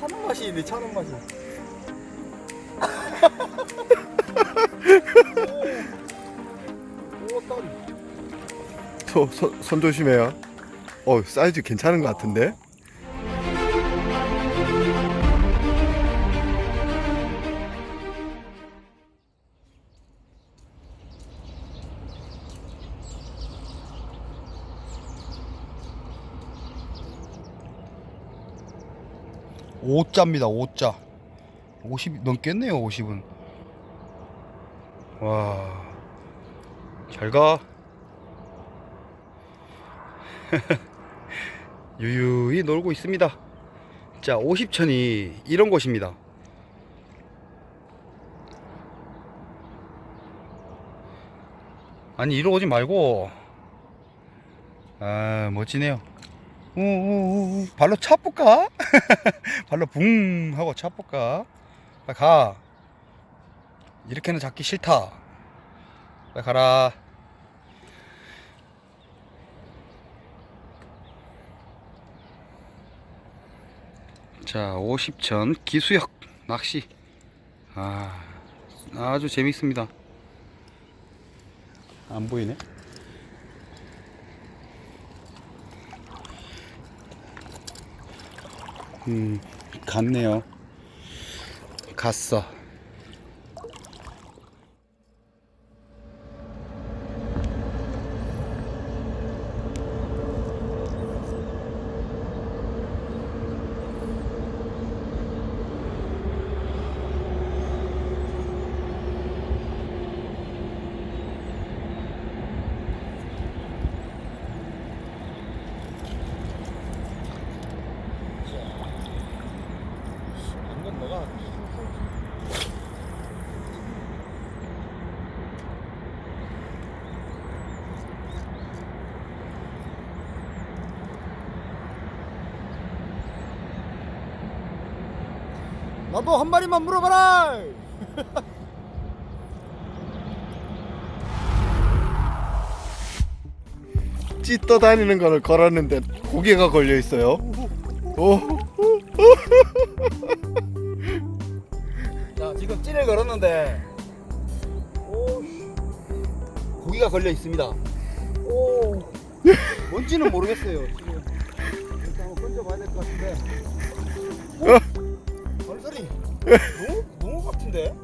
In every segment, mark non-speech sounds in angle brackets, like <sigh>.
차는 맛이 있네 차는 맛이 오, 오 딸이 소, 손, 손 조심해요. 어, 사이즈 괜찮은 것 같은데? 오자입니다 5자. 50 넘겠네요 50은. 와. 잘 가. <laughs> 유유히 놀고 있습니다. 자 50천이 이런 곳입니다. 아니 이러 오지 말고. 아 멋지네요 우우우 발로 차볼까? <laughs> 발로 붕 하고 차볼까? 가. 이렇게는 잡기 싫다. 가라. 자 50천 기수역 낚시. 아 아주 재밌습니다. 안 보이네 음, 갔네요. 갔어. 나도 한 마리만 물어봐라. <laughs> 찌 떠다니는 거를 걸었는데 고개가 걸려 있어요. 오, <laughs> 자, 지금 찌를 걸었는데 오, 고기가 걸려 있습니다. 오, 뭔지는 모르겠어요. 지금 이렇게 한번 건져봐야 될 것 같은데. 오, <laughs> 발소리 너무 너무 같은데.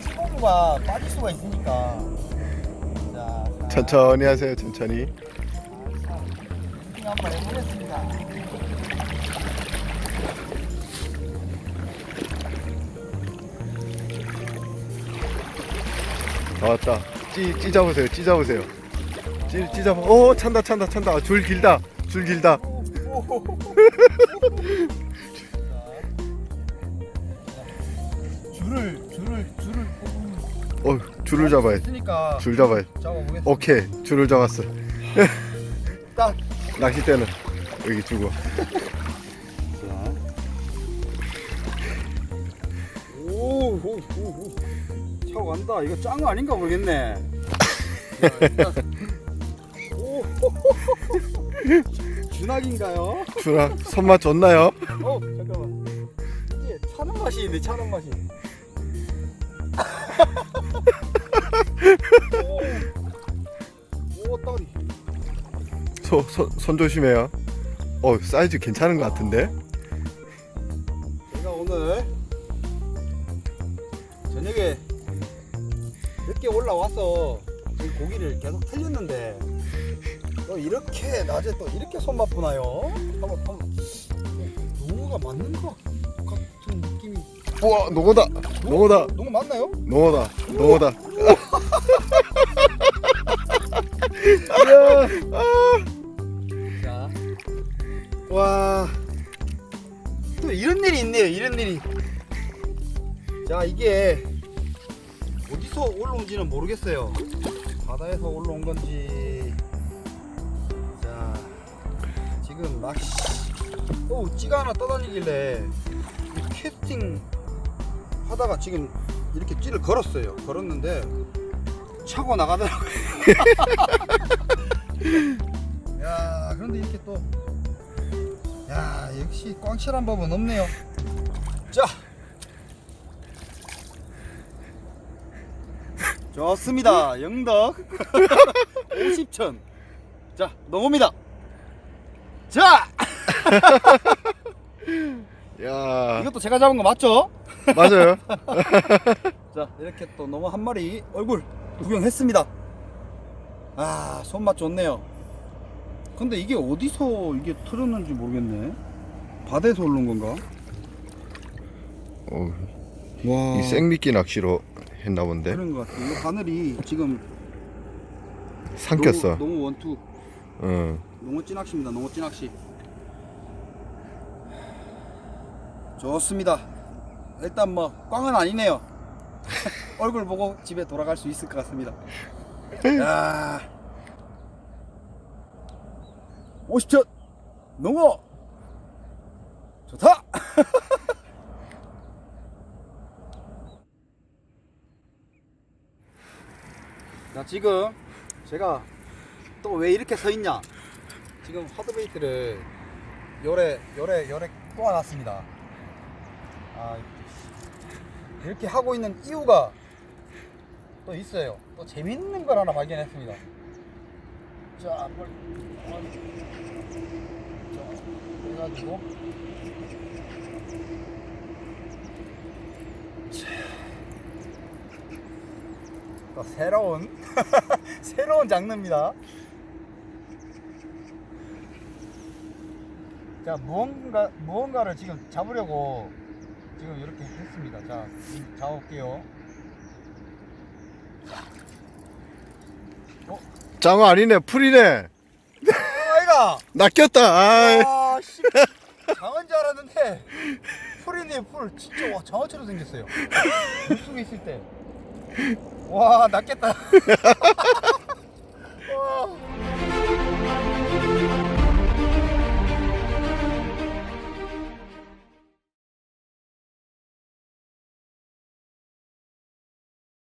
치고가 빠질 수가 있으니까. 자, 자. 천천히 하세요, 천천히. 한번 해보겠습니다. 나왔다. 찌, 찌 잡으세요, 찌 잡아. 오, 찬다, 찬다, 찬다. 줄 길다, 줄 길다. <laughs> 줄을 줄을 줄을 어, 줄을 잡아야 돼. 있으니까 줄 잡아야 돼. 잡아보겠습니다. 오케이, 줄을 잡았어. <laughs> 딱. 낚싯대는 여기 두고. 오, 오, 오, 오. 차고 간다. 이거 짠 거 아닌가 모르겠네. 오, <laughs> 준학인가요? 준아, 손맛 좋나요? 어, 잠깐만. 이게 차는 맛이 있네, 차는 맛이. <laughs> 오, 오, 딸이. 소, 손, 손 조심해요. 어, 사이즈 괜찮은 것 같은데? 제가 오늘 저녁에 늦게 올라와서 지금 고기를 계속 틀렸는데 또 이렇게 낮에 또 이렇게 손맛 보나요? 한번 한번 농어가 맞는 것 같은 느낌이 우와, 농어다, 농어다, 농어 맞나요? 농어다, 농어다. 자, 와, 또 이런 일이 있네요. 이런 일이. 자, 이게 어디서 올라온지는 모르겠어요. 바다에서 올라온 건지. 자, 지금 낚시. 오, 찌가 하나 떠다니길래 이 캐스팅 하다가 지금 이렇게 찌를 걸었어요. 걸었는데 차고 나가더라고요. <laughs> 야, 그런데 이렇게 또, 야, 역시 꽝칠한 법은 없네요. 자, 좋습니다. 영덕 <laughs> 50천. 자, 넘어옵니다. 자, <laughs> 야 이것도 제가 잡은 거 맞죠? 맞아요. <laughs> 자 이렇게 또 너무 한 마리 얼굴 구경했습니다 아 손맛 좋네요 근데 이게 어디서 이게 틀었는지 모르겠네 바다에서 올른 건가? 어, 와 이 생미끼 낚시로 했나 본데. 그런 것 같아 이 바늘이 지금 삼켰어. 너무 원투. 어. 농어 찌낚시입니다. 농어 찌낚시. 좋습니다. 일단 뭐 꽝은 아니네요. <laughs> 얼굴 보고 집에 돌아갈 수 있을 것 같습니다. 야. 50천 농어. 좋다 <laughs> 지금 제가 또 왜 이렇게 서 있냐? 지금 하드베이트를 요래 요래 요래 꼬아놨습니다. 아 이렇게 하고 있는 이유가 또 있어요. 또 재밌는 걸 하나 발견했습니다. 자 빨리 자 해가지고 또 새로운 <laughs> 새로운 장르입니다. 자 무언가 무언가를 지금 잡으려고 지금 이렇게 했습니다. 자 잡아볼게요. 장어 아니네 풀이네. 아이가 <laughs> 낚였다. 아 씨. 장어인 줄 알았는데 풀이네 풀 진짜 와 장어처럼 생겼어요. 물속에 있을 때. 와 낚였다. <laughs>